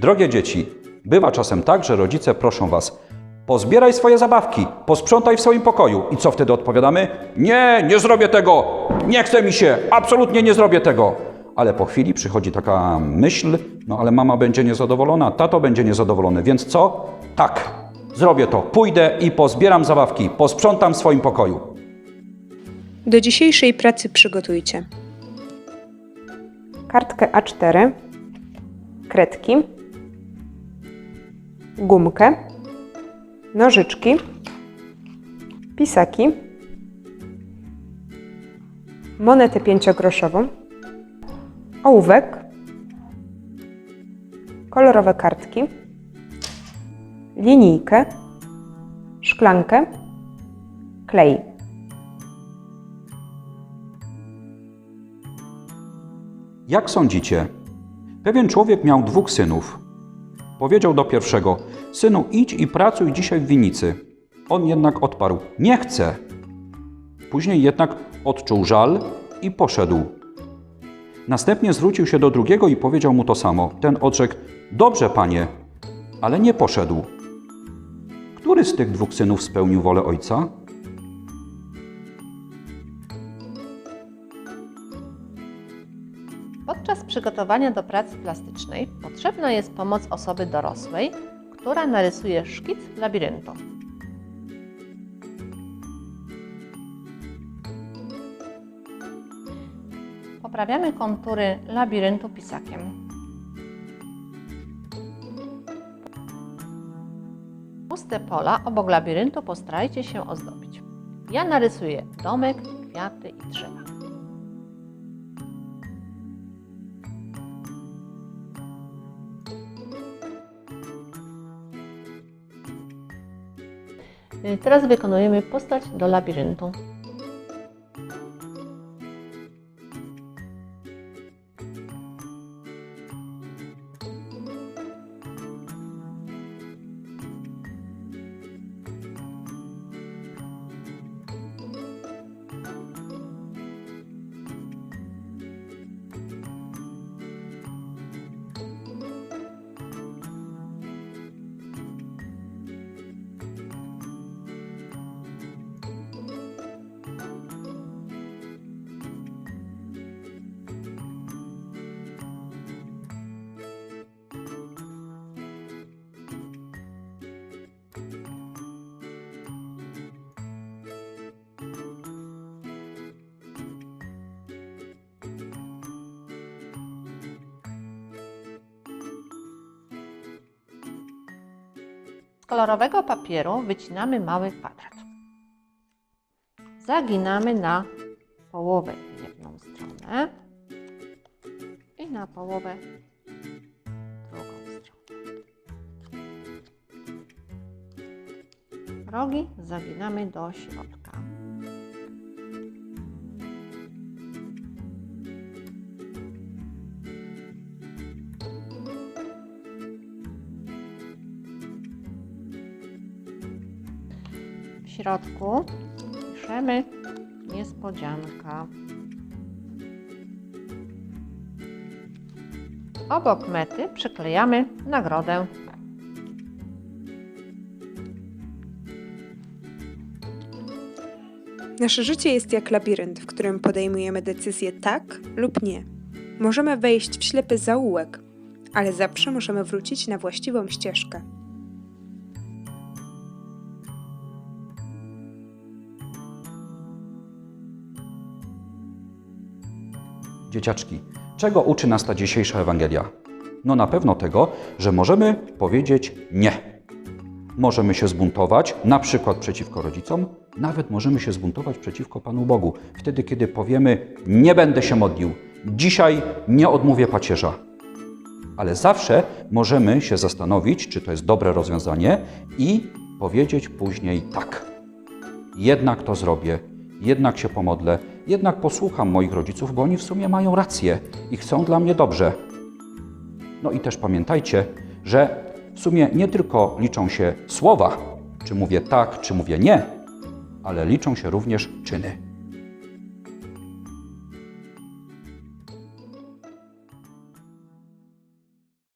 Drogie dzieci, bywa czasem tak, że rodzice proszą was: pozbieraj swoje zabawki, posprzątaj w swoim pokoju. I co wtedy odpowiadamy? Nie, nie zrobię tego, nie chce mi się, absolutnie nie zrobię tego. Ale po chwili przychodzi taka myśl, no ale mama będzie niezadowolona, tato będzie niezadowolony, więc co? Tak, zrobię to, pójdę i pozbieram zabawki, posprzątam w swoim pokoju. Do dzisiejszej pracy przygotujcie kartkę A4, kredki, gumkę, nożyczki, pisaki, monetę pięciogroszową, ołówek, kolorowe kartki, linijkę, szklankę, klej. Jak sądzicie? Pewien człowiek miał dwóch synów. Powiedział do pierwszego: Synu, idź i pracuj dzisiaj w winnicy. On jednak odparł: Nie chcę. Później jednak odczuł żal i poszedł. Następnie zwrócił się do drugiego i powiedział mu to samo. Ten odrzekł: Dobrze, panie, ale nie poszedł. Który z tych dwóch synów spełnił wolę ojca? Podczas przygotowania do pracy plastycznej potrzebna jest pomoc osoby dorosłej, która narysuje szkic labiryntu. Poprawiamy kontury labiryntu pisakiem. Puste pola obok labiryntu postarajcie się ozdobić. Ja narysuję domek, kwiaty i drzewa. Teraz wykonujemy postać do labiryntu. Kolorowego papieru wycinamy mały kwadrat. Zaginamy na połowę jedną stronę i na połowę drugą stronę. Rogi zaginamy do środka. Środku piszemy niespodzianka. Obok mety przyklejamy nagrodę. Nasze życie jest jak labirynt, w którym podejmujemy decyzje tak lub nie. Możemy wejść w ślepy zaułek, ale zawsze możemy wrócić na właściwą ścieżkę. Dzieciaczki, czego uczy nas ta dzisiejsza Ewangelia? No na pewno tego, że możemy powiedzieć nie. Możemy się zbuntować, na przykład przeciwko rodzicom, nawet możemy się zbuntować przeciwko Panu Bogu. Wtedy, kiedy powiemy, nie będę się modlił, dzisiaj nie odmówię pacierza. Ale zawsze możemy się zastanowić, czy to jest dobre rozwiązanie i powiedzieć później tak. Jednak to zrobię, jednak się pomodlę, jednak posłucham moich rodziców, bo oni w sumie mają rację i chcą dla mnie dobrze. No i też pamiętajcie, że w sumie nie tylko liczą się słowa, czy mówię tak, czy mówię nie, ale liczą się również czyny.